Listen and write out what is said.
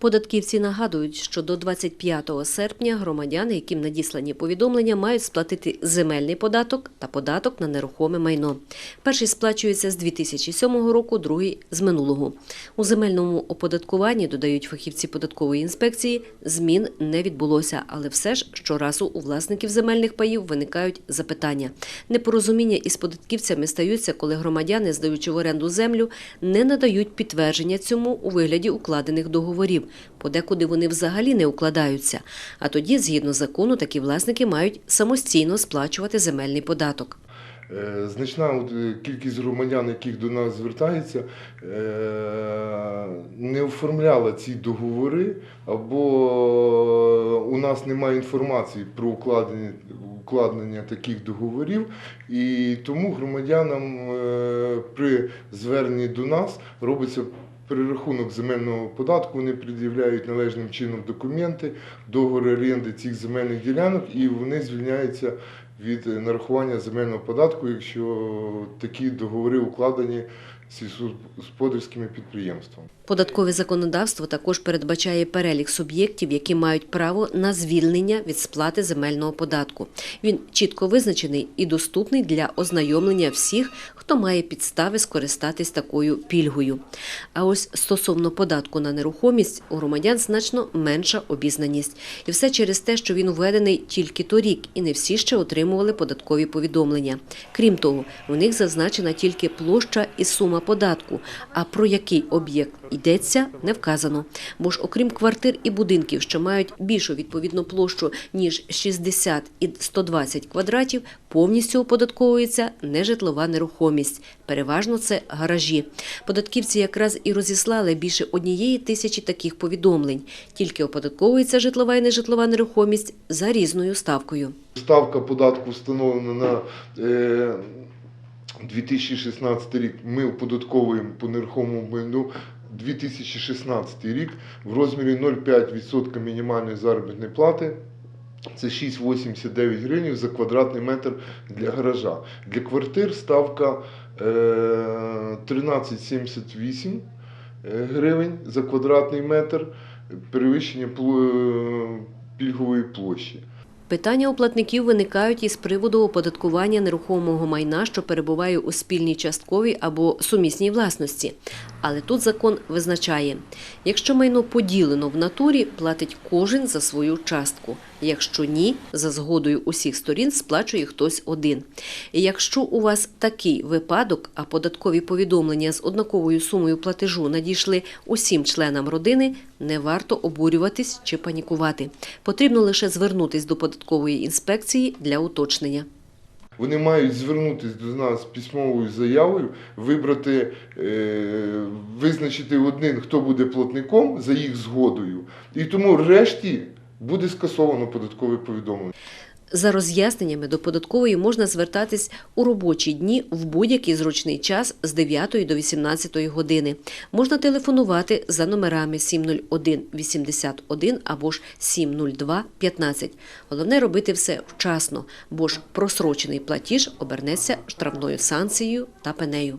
Податківці нагадують, що до 25 серпня громадяни, яким надіслані повідомлення, мають сплатити земельний податок та податок на нерухоме майно. Перший сплачується з 2007 року, другий – з минулого. У земельному оподаткуванні, додають фахівці податкової інспекції, змін не відбулося, але все ж щоразу у власників земельних паїв виникають запитання. Непорозуміння із податківцями стаються, коли громадяни, здаючи в оренду землю, не надають підтвердження цьому у вигляді укладених договорів. Подекуди вони взагалі не укладаються. А тоді, згідно закону, такі власники мають самостійно сплачувати земельний податок. Е, Значна е, кількість громадян, яких до нас звертається, е, не оформляла ці договори, або у нас немає інформації про укладення, укладення таких договорів, і тому громадянам при зверненні до нас робиться. Перерахунок земельного податку вони пред'являють належним чином документи, договори оренди цих земельних ділянок, і вони звільняються від нарахування земельного податку, якщо такі договори укладені сільськогосподарськими підприємствами. Податкове законодавство також передбачає перелік суб'єктів, які мають право на звільнення від сплати земельного податку. Він чітко визначений і доступний для ознайомлення всіх, хто має підстави скористатись такою пільгою. А ось стосовно податку на нерухомість у громадян значно менша обізнаність. І все через те, що він введений тільки торік, і не всі ще отримували податкові повідомлення. Крім того, у них зазначена тільки площа і сума податку, а про який об'єкт йдеться, не вказано. Бо ж окрім квартир і будинків, що мають більшу відповідну площу, ніж 60 і 120 квадратів, повністю оподатковується нежитлова нерухомість. Переважно це гаражі. Податківці якраз і розіслали більше однієї тисячі таких повідомлень. Тільки оподатковується житлова і нежитлова нерухомість за різною ставкою. Ставка податку встановлена на е, 2016 рік. Ми оподатковуємо по нерухомому майну 2016 рік в розмірі 0,5% мінімальної заробітної плати. Це 6,89 гривень за квадратний метр для гаража. Для квартир ставка е, 13,78 е, гривень за квадратний метр перевищення пільгової площі. Питання у платників виникають із приводу оподаткування нерухомого майна, що перебуває у спільній частковій або сумісній власності. Але тут закон визначає, якщо майно поділено в натурі, платить кожен за свою частку. Якщо ні, за згодою усіх сторін сплачує хтось один. І якщо у вас такий випадок, а податкові повідомлення з однаковою сумою платежу надійшли усім членам родини, не варто обурюватись чи панікувати. Потрібно лише звернутись до податкової інспекції для уточнення. Вони мають звернутися до нас письмовою заявою, вибрати, е, визначити один, хто буде платником за їх згодою, і тому решті буде скасовано податкове повідомлення. За роз'ясненнями до податкової можна звертатись у робочі дні в будь-який зручний час з 9 до 18 години. Можна телефонувати за номерами 701 81 або ж 702 15. Головне робити все вчасно, бо ж просрочений платіж обернеться штрафною санкцією та пенею.